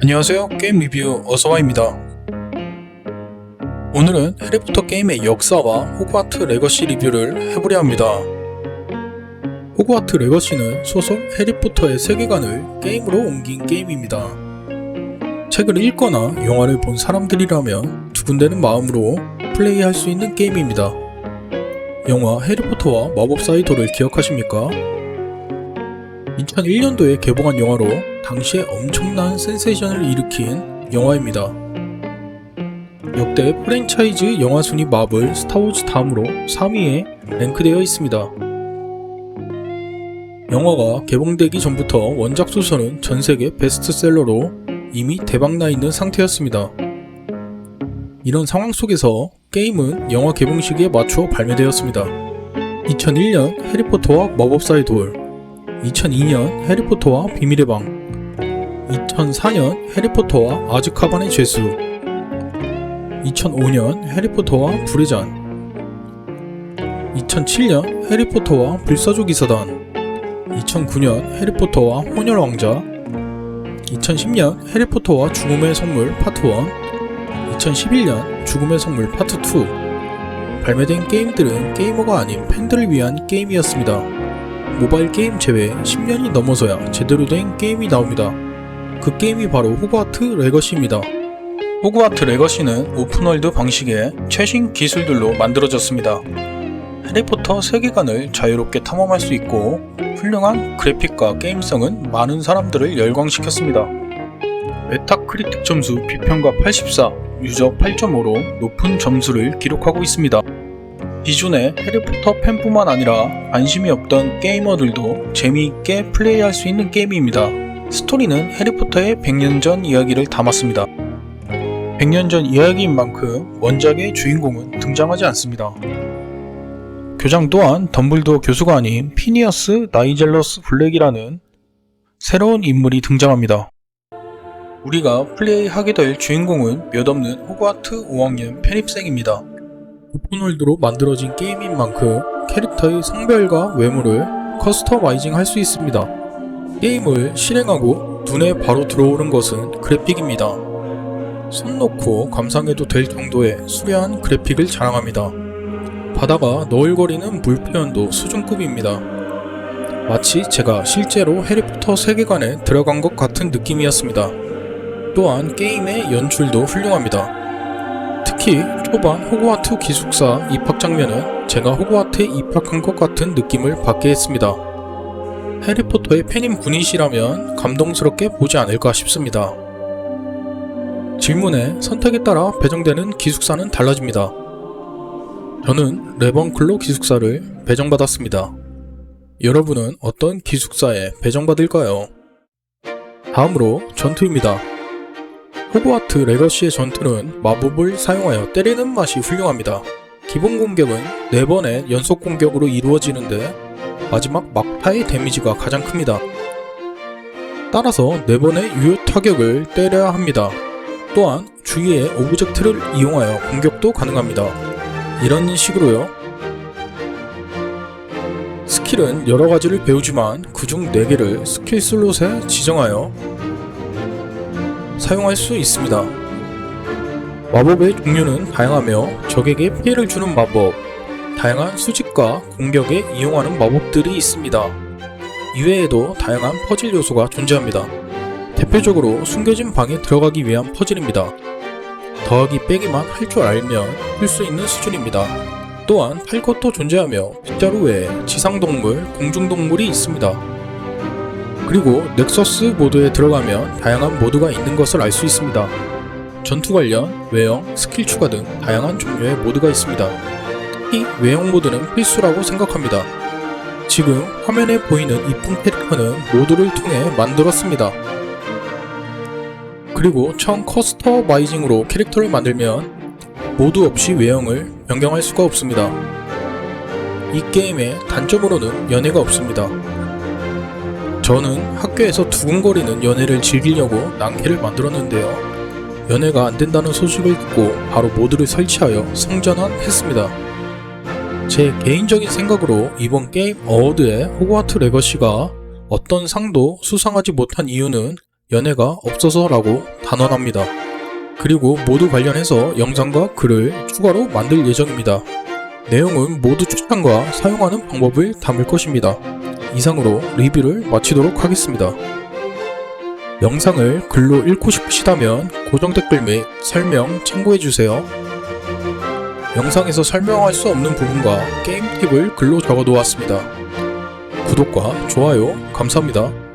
안녕하세요. 게임 리뷰 어서와입니다. 오늘은 해리포터 게임의 역사와 호그와트 레거시 리뷰를 해보려 합니다. 호그와트 레거시는 소설 해리포터의 세계관을 게임으로 옮긴 게임입니다. 책을 읽거나 영화를 본 사람들이라면 두근대는 마음으로 플레이할 수 있는 게임입니다. 영화 해리포터와 마법사의 돌을 기억하십니까? 2001년도에 개봉한 영화로 당시에 엄청난 센세이션을 일으킨 영화입니다. 역대 프랜차이즈 영화 순위 마블 스타워즈 다음으로 3위에 랭크되어 있습니다. 영화가 개봉되기 전부터 원작 소설은 전 세계 베스트셀러로 이미 대박나 있는 상태였습니다. 이런 상황 속에서 게임은 영화 개봉 시기에 맞춰 발매되었습니다. 2001년 해리포터와 마법사의 돌, 2002년 해리포터와 비밀의 방, 2004년 해리포터와 아즈카반의 죄수, 2005년 해리포터와 불의 잔, 2007년 해리포터와 불사조 기사단, 2009년 해리포터와 혼혈 왕자, 2010년 해리포터와 죽음의 선물 파트 1, 2011년 죽음의 선물 파트 2. 발매된 게임들은 게이머가 아닌 팬들을 위한 게임이었습니다. 모바일 게임 제외 10년이 넘어서야 제대로 된 게임이 나옵니다. 그 게임이 바로 호그와트 레거시입니다. 호그와트 레거시는 오픈월드 방식의 최신 기술들로 만들어졌습니다. 해리포터 세계관을 자유롭게 탐험할 수 있고 훌륭한 그래픽과 게임성은 많은 사람들을 열광시켰습니다. 메타크리틱 점수 비평가 84, 유저 8.5로 높은 점수를 기록하고 있습니다. 기존의 해리포터 팬뿐만 아니라 관심이 없던 게이머들도 재미있게 플레이할 수 있는 게임입니다. 스토리는 해리포터의 100년 전 이야기를 담았습니다. 100년 전 이야기인 만큼 원작의 주인공은 등장하지 않습니다. 교장 또한 덤블도어 교수가 아닌 피니어스 나이젤러스 블랙이라는 새로운 인물이 등장합니다. 우리가 플레이하게 될 주인공은 몇 없는 호그와트 5학년 편입생입니다. 오픈월드로 만들어진 게임인 만큼 캐릭터의 성별과 외모를 커스터마이징 할 수 있습니다. 게임을 실행하고 눈에 바로 들어오는 것은 그래픽입니다. 손 놓고 감상해도 될 정도의 수려한 그래픽을 자랑합니다. 바다가 너울거리는 물 표현도 수준급입니다. 마치 제가 실제로 해리포터 세계관에 들어간 것 같은 느낌이었습니다. 또한 게임의 연출도 훌륭합니다. 특히 초반 호그와트 기숙사 입학 장면은 제가 호그와트에 입학한 것 같은 느낌을 받게 했습니다. 해리포터의 팬인 분이시라면 감동스럽게 보지 않을까 싶습니다. 질문에 선택에 따라 배정되는 기숙사는 달라집니다. 저는 레번클로 기숙사를 배정받았습니다. 여러분은 어떤 기숙사에 배정받을까요? 다음으로 전투입니다. 호그와트 레거시의 전투는 마법을 사용하여 때리는 맛이 훌륭합니다. 기본 공격은 4번의 연속 공격으로 이루어지는데 마지막 막타의 데미지가 가장 큽니다. 따라서 4번의 유효 타격을 때려야 합니다. 또한 주위의 오브젝트를 이용하여 공격도 가능합니다. 이런 식으로요. 스킬은 여러 가지를 배우지만 그중 4개를 스킬 슬롯에 지정하여 사용할 수 있습니다. 마법의 종류는 다양하며 적에게 피해를 주는 마법, 다양한 수집과 공격에 이용하는 마법들이 있습니다. 이외에도 다양한 퍼즐 요소가 존재합니다. 대표적으로 숨겨진 방에 들어가기 위한 퍼즐입니다. 더하기 빼기만 할 줄 알면 풀 수 있는 수준입니다. 또한 팔 것도 존재하며 빗자루 외에 지상동물, 공중동물이 있습니다. 그리고 넥서스 모드에 들어가면 다양한 모드가 있는 것을 알 수 있습니다. 전투 관련, 외형, 스킬 추가 등 다양한 종류의 모드가 있습니다. 특히 외형 모드는 필수라고 생각합니다. 지금 화면에 보이는 이쁜 캐릭터는 모드를 통해 만들었습니다. 그리고 처음 커스터마이징으로 캐릭터를 만들면 모드 없이 외형을 변경할 수가 없습니다. 이 게임의 단점으로는 연애가 없습니다. 저는 학교에서 두근거리는 연애를 즐기려고 낭캐를 만들었는데요. 연애가 안 된다는 소식을 듣고 바로 모드를 설치하여 성전환했습니다. 제 개인적인 생각으로 이번 게임 어워드의 호그와트 레거시가 어떤 상도 수상하지 못한 이유는 연애가 없어서라고 단언합니다. 그리고 모두 관련해서 영상과 글을 추가로 만들 예정입니다. 내용은 모두 추천과 사용하는 방법을 담을 것입니다. 이상으로 리뷰를 마치도록 하겠습니다. 영상을 글로 읽고 싶으시다면 고정 댓글 및 설명 참고해주세요. 영상에서 설명할 수 없는 부분과 게임 팁을 글로 적어 놓았습니다. 구독과 좋아요 감사합니다.